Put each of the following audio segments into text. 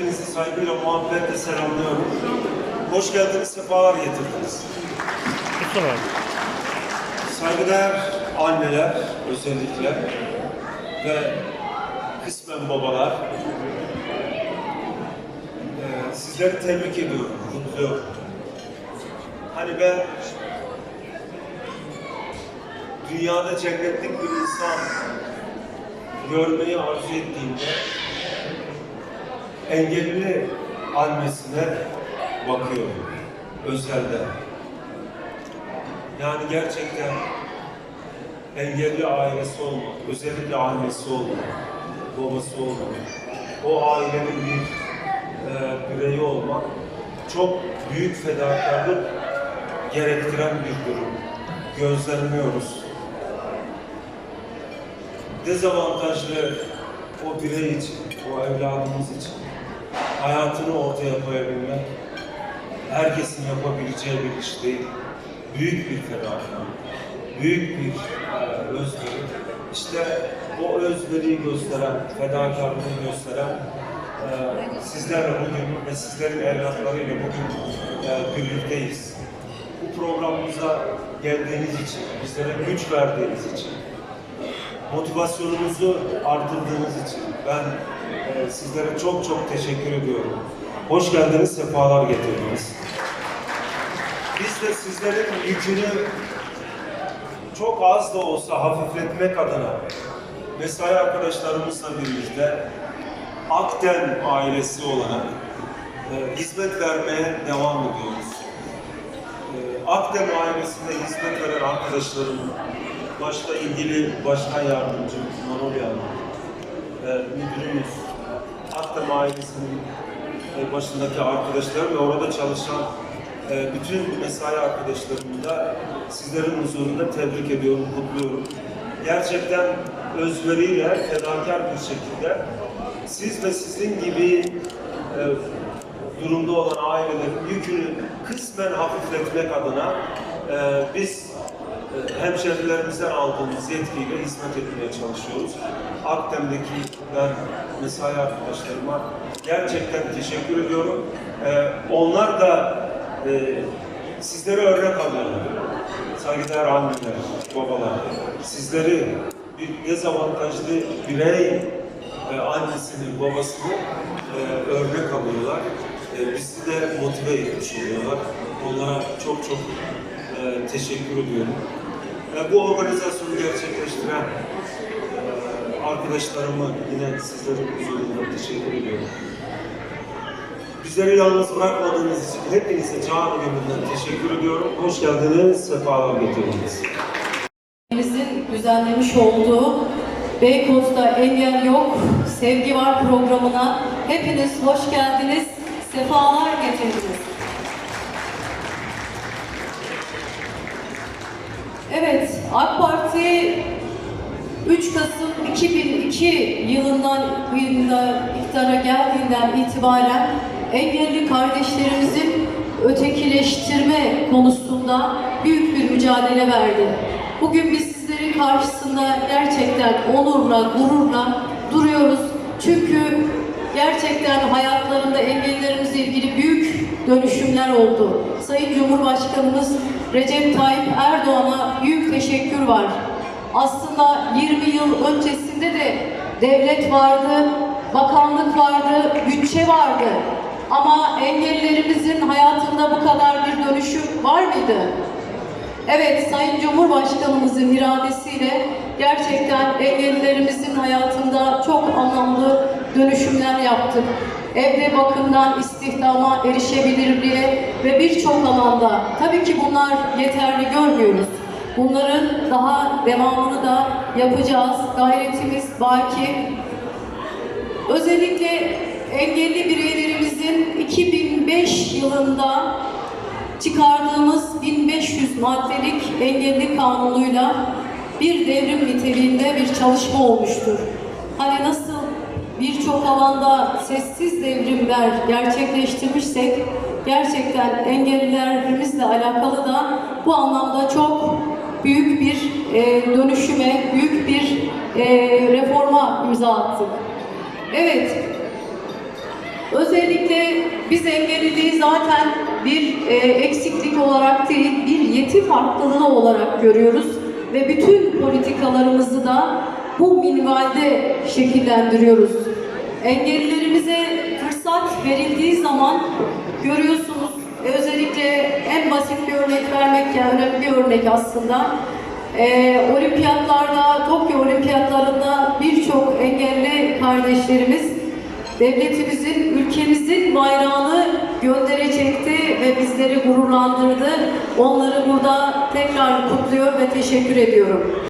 Hepinizi saygıyla, muhabbetle selamlıyorum. Hoş geldiniz, sefalar getirdiniz. Mustafa. Saygıdeğer anneler özellikle ve kısmen babalar. Ee, sizleri tebrik ediyorum, kutluyorum. Hani ben dünyada cennetlik bir insan görmeyi arzu ettiğimde engelli annesine bakıyorum özelden. Yani gerçekten engelli ailesi olmak, özellikle annesi olmak, babası olmak, o ailenin bir e, bireyi olmak çok büyük fedakarlık gerektiren bir durum. Gözlemliyoruz. Dezavantajlı o birey için, o evladımız için hayatını ortaya koyabilmek herkesin yapabileceği bir iş değil. Büyük bir fedakarlık, büyük bir e, özveri. İşte o özveriyi gösteren, fedakarlığı gösteren e, sizlerle bugün ve sizlerin evlatlarıyla bugün e, birlikteyiz. Bu programımıza geldiğiniz için, bizlere güç verdiğiniz için, motivasyonumuzu arttırdığınız için ben e, sizlere çok çok teşekkür ediyorum. Hoş geldiniz, sefalar getirdiniz. Biz de sizlerin yükünü çok az da olsa hafifletmek adına mesai arkadaşlarımızla birlikte Akden ailesi olarak e, hizmet vermeye devam ediyoruz. E, Akden ailesinde hizmet veren arkadaşlarım, başta ilgili başkan yardımcım Manolya Hanım, e, müdürümüz, Akden ailesinin e, başındaki arkadaşlar ve orada çalışan e, bütün mesai arkadaşlarımı da sizlerin huzurunda tebrik ediyorum, kutluyorum. Gerçekten özveriyle, fedakar bir şekilde siz ve sizin gibi e, durumda olan ailelerin yükünü kısmen hafifletmek adına biz hemşehrilerimizden aldığımız yetkiyle hizmet etmeye çalışıyoruz. Akdem'deki ben mesai arkadaşlarıma gerçekten teşekkür ediyorum. E, onlar da e, sizlere örnek alıyorlar. Saygıdeğer anneler, babalar. Sizleri bir dezavantajlı birey e, annesini, babasını e, örnek alıyorlar. E, bizi de motive etmiş oluyorlar. Onlara çok çok e, teşekkür ediyorum. E, bu organizasyonu gerçekleştiren e, arkadaşlarıma yine sizlerin huzurunda teşekkür ediyorum. Bizleri yalnız bırakmadığınız için hepinize canı gönülden teşekkür ediyorum. Hoş geldiniz, sefalar getirdiniz. Bizin düzenlemiş olduğu Beykoz'da Engel Yok, Sevgi Var programına hepiniz hoş geldiniz, sefalar getirdiniz. Evet, AK Parti 3 Kasım 2002 yılından yılında iktidara geldiğinden itibaren engelli kardeşlerimizin ötekileştirme konusunda büyük bir mücadele verdi. Bugün biz sizlerin karşısında gerçekten onurla, gururla duruyoruz. Çünkü gerçekten hayatlarında engellilerimizle ilgili büyük dönüşümler oldu. Sayın Cumhurbaşkanımız Recep Tayyip Erdoğan'a büyük teşekkür var. Aslında 20 yıl öncesinde de devlet vardı, bakanlık vardı, bütçe vardı. Ama engellilerimizin hayatında bu kadar bir dönüşüm var mıydı? Evet, Sayın Cumhurbaşkanımızın iradesiyle gerçekten engellilerimizin hayatında çok anlamlı dönüşümler yaptık. Evde bakımdan istihdama erişebilirliğe ve birçok alanda. Tabii ki bunlar yeterli görmüyoruz. Bunların daha devamını da yapacağız. Gayretimiz baki. Özellikle engelli bireylerimizin 2005 yılında çıkardığımız 1500 maddelik engelli kanunuyla bir devrim niteliğinde bir çalışma olmuştur. Hani nasıl birçok alanda sessiz devrimler gerçekleştirmişsek gerçekten engellilerimizle alakalı da bu anlamda çok büyük bir e, dönüşüme, büyük bir e, reforma imza attık. Evet, Özellikle biz engelliliği zaten bir e, eksiklik olarak değil, bir yeti farklılığı olarak görüyoruz ve bütün politikalarımızı da bu minvalde şekillendiriyoruz. Engellilerimize fırsat verildiği zaman görüyorsunuz özellikle en basit bir örnek vermek yani önemli bir örnek aslında. Ee, olimpiyatlarda, Tokyo olimpiyatlarında birçok engelli kardeşlerimiz devletimizin, ülkemizin bayrağını gönderecekti ve bizleri gururlandırdı. Onları burada tekrar kutluyor ve teşekkür ediyorum.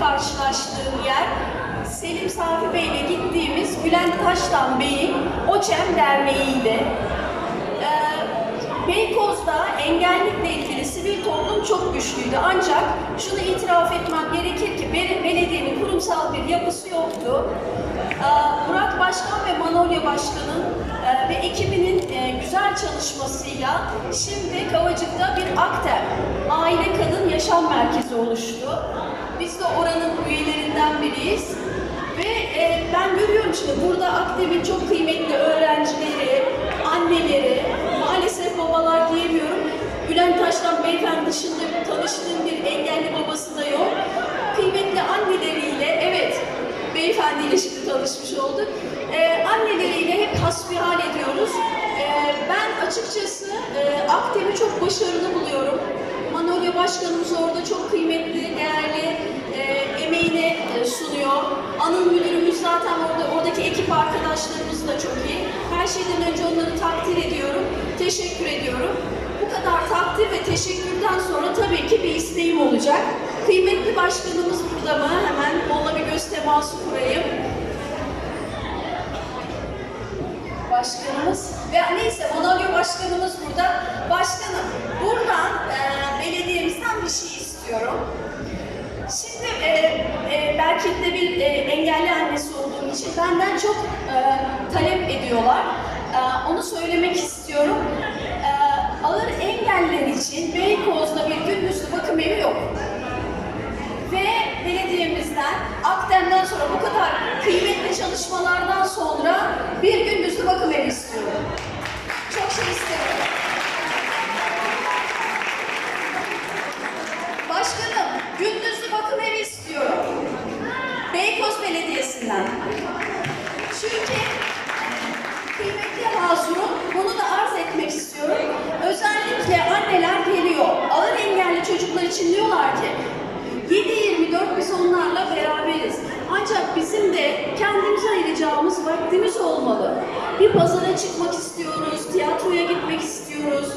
Karşılaştığım yer Selim Safi Bey ile gittiğimiz Bülent Taştan Bey'in OÇEM Derneği'ydi. Ee, Beykoz'da engellilikle ilgili sivil toplum çok güçlüydü ancak şunu itiraf etmem gerekir ki be- belediyenin kurumsal bir yapısı yoktu. Ee, Murat Başkan ve Manolya Başkan'ın e, ve ekibinin e, güzel çalışmasıyla şimdi Kavacık'ta bir AKTEM, Aile Kadın Yaşam Merkezi oluştu. Biz de oranın üyelerinden biriyiz. Ve e, ben görüyorum şimdi burada Akdem'in çok kıymetli öğrencileri, anneleri, maalesef babalar diyemiyorum. Bülent Taş'tan beyefendi dışında tanıştığım bir engelli babası da yok. Kıymetli anneleriyle, evet beyefendiyle şimdi tanışmış olduk. E, anneleriyle hep hasbihal ediyoruz. E, ben açıkçası e, Akdem'i çok başarılı buluyorum. Manolya Başkanımız orada çok kıymetli, değerli e, emeğini e, sunuyor. Anıl Müdürümüz zaten orada, oradaki ekip arkadaşlarımız da çok iyi. Her şeyden önce onları takdir ediyorum, teşekkür ediyorum. Bu kadar takdir ve teşekkürden sonra tabii ki bir isteğim olacak. Kıymetli başkanımız burada mı? Hemen onunla bir göz teması kurayım. Başkanımız ve neyse Manolya başkanımız burada. Başkanım buradan e, belediyemizden bir şey istiyorum. Şimdi e, e, Berket'te bir e, engelli annesi olduğum için benden çok e, talep ediyorlar. E, onu söylemek istiyorum. E, ağır engeller için Beykoz'da bir gündüzlü bakım evi yok ve belediyemizden Akden'den sonra bu kadar kıymetli çalışmalardan sonra bir gündüzlü bakım evi istiyorum. Çok şey istiyorum. Başkanım, gündüzlü bakım evi istiyorum. Beykoz Belediyesi'nden. Çünkü kıymetli Hazur'un bunu da arz etmek istiyorum. Özellikle anneler geliyor. Ağır engelli çocuklar için diyorlar ki 7-24 biz onlarla beraberiz. Ancak bizim de kendimize ayıracağımız vaktimiz olmalı. Bir pazara çıkmak istiyoruz, tiyatroya gitmek istiyoruz,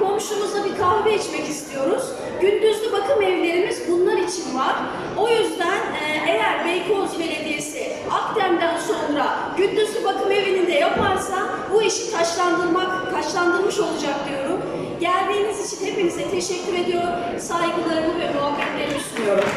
komşumuzla bir kahve içmek istiyoruz. Gündüzlü bakım evlerimiz bunlar için var. O yüzden e, eğer Beykoz Belediyesi Akdem'den sonra gündüzlü bakım evini de yaparsa bu işi taşlandırmak, taşlandırmış olacak diyorum. Geldiğiniz için hepinize teşekkür ediyorum. Saygılarımı ve muhabbetlerimi sunuyorum.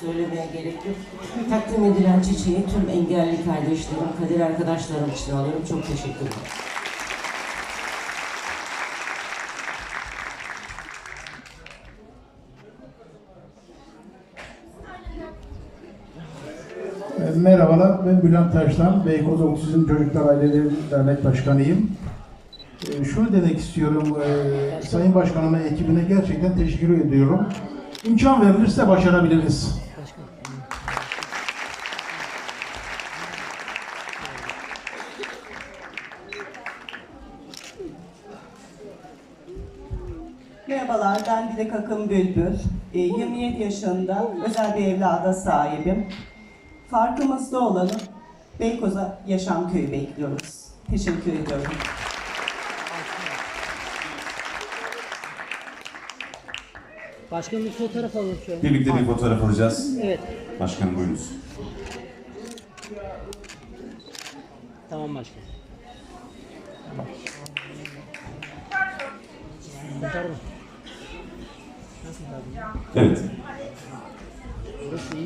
Söylemeye gerek yok. Takdim edilen çiçeği tüm engelli kardeşlerim, kadir arkadaşlarım için alıyorum. Çok teşekkür ederim. E, Merhabalar, ben Bülent Taşlan, Beykoz Otizm Çocuklar Aileleri Dernek Başkanıyım. E, Şunu demek istiyorum, e, Sayın Başkanıma, ekibine gerçekten teşekkür ediyorum. İmkan verilirse başarabiliriz. Merhabalar, ben Dilek Akın Bülbül. Ee, 27 yaşında özel bir evlada sahibim. Farkımızda olanı Beykoz'a Yaşam Köyü bekliyoruz. Teşekkür ediyorum. Başkanım bir fotoğraf alalım şöyle. Birlikte bir fotoğraf alacağız. Evet. Başkanım buyurunuz. Tamam başkanım. Evet. Burası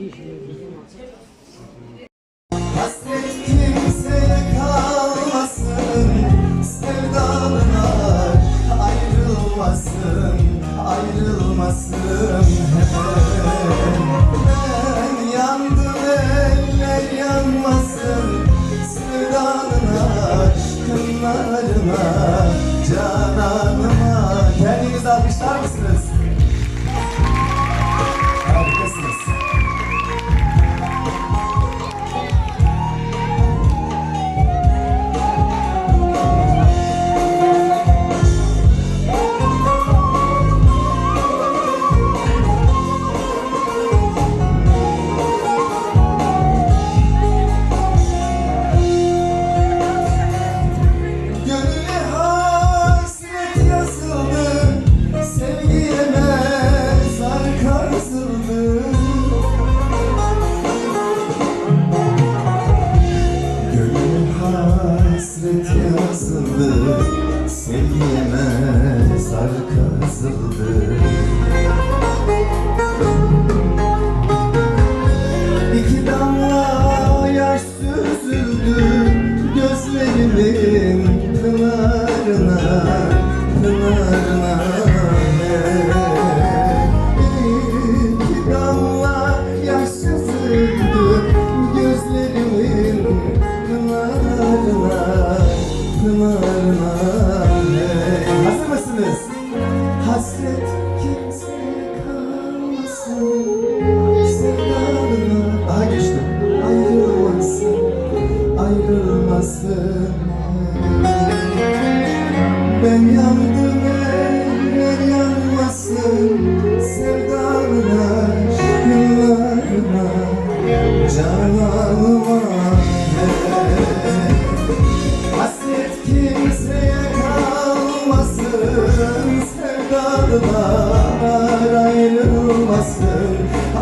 Sevdalılar ayrılmasın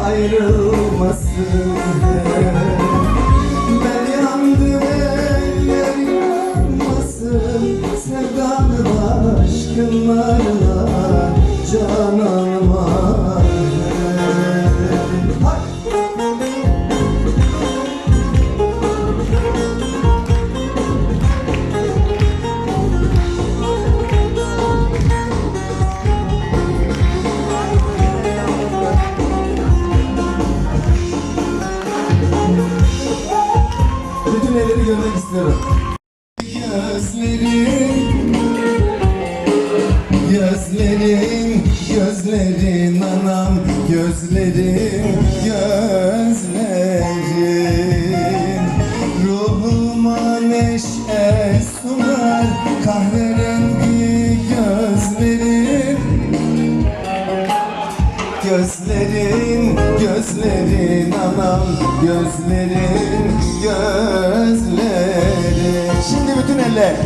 Ayrılmasın Bütün elleri görmek istiyorum. Gözlerin, gözlerin, gözlerin anam, gözlerin, anam Gözlerin, gözlerin Şimdi bütün eller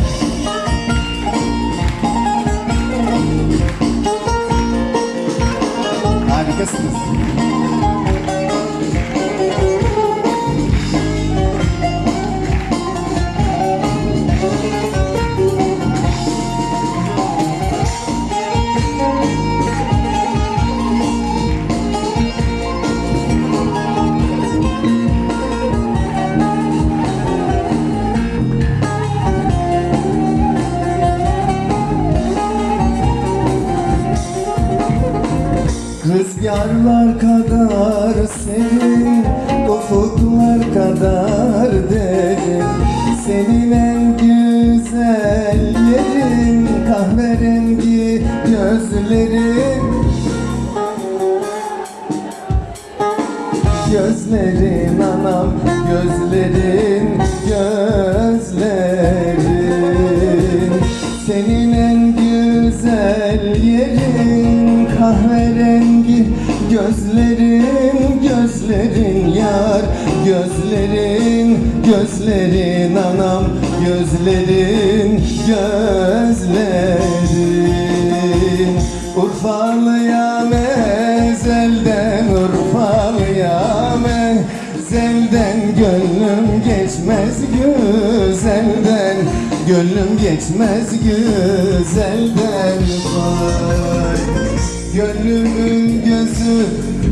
Gözlerin anam gözlerin gözlerin. Senin en güzel yerin kahverengi Gözlerin gözlerin yar. Gözlerin gözlerin anam Gözlerin gözlerin. Urfalıyam ezelden Gönlüm geçmez güzelden Gönlüm geçmez güzelden. Vay Gönlümün gözü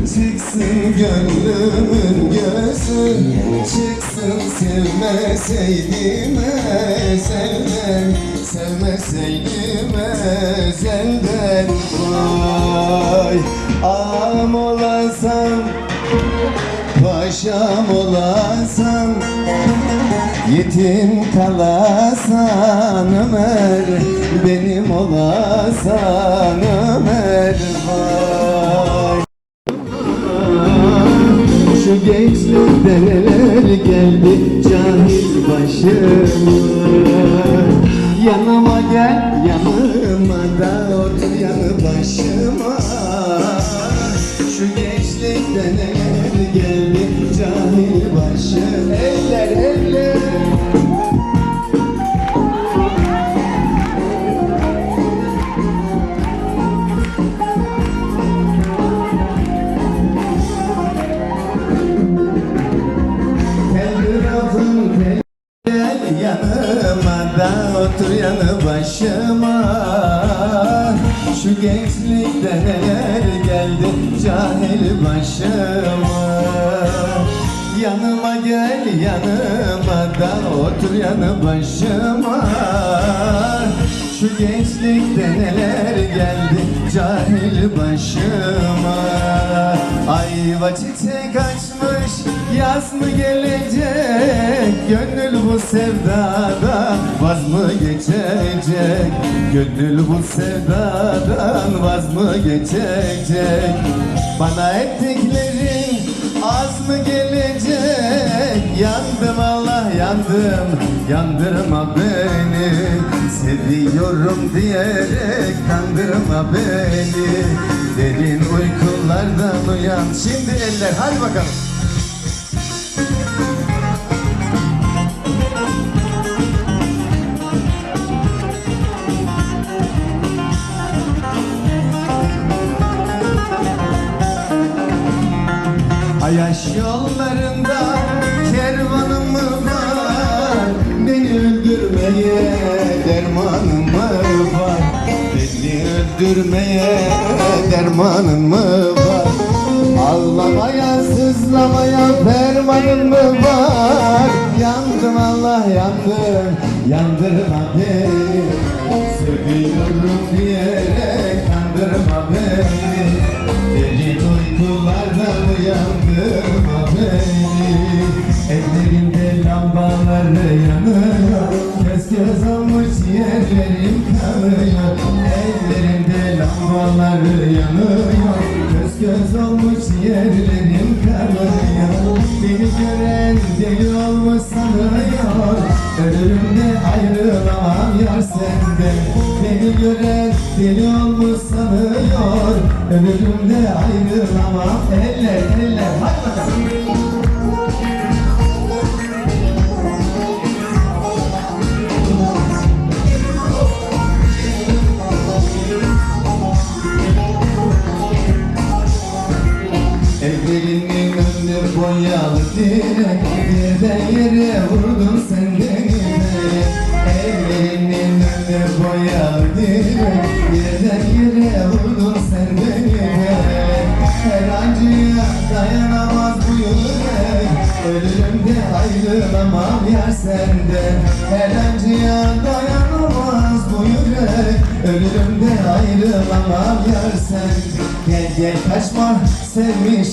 çıksın Gönlümün gözü çıksın. Sevmeseydim ezelden Sevmeseydim ezelden. Vay Ağam olasam Paşam olasam Yetim kalasan Ömer Benim olasan Ömer Vay. Şu gençlikte neler geldi cahil başıma. Yanıma gel yanıma da otur yanı başıma. Şu gençlikte neler geldi cahil başıma Eller eller. Yanıma da otur yanı başıma Şu gençlikte neler geldi cahil başıma Yanıma gel yanıma da otur yanı başıma. Şu gençlikte neler geldi cahil başıma. Ayva çiçek açmış yaz mı gelecek? Gönül bu sevdadan vaz mı geçecek? Gönül bu sevdadan vaz mı geçecek? Bana ettiklerin az mı gelecek Yandım Allah yandım. Yandırma beni. Seviyorum diyerek Kandırma beni. Derin uykulardan uyan. Şimdi eller hadi bakalım Beni öldürmeye dermanın mı var? Ağlamaya sızlamaya fermanın mı var? Yandım Allah yandım yandırma beni Ayrılamam yar sen. Gel gel kaçma sevmiş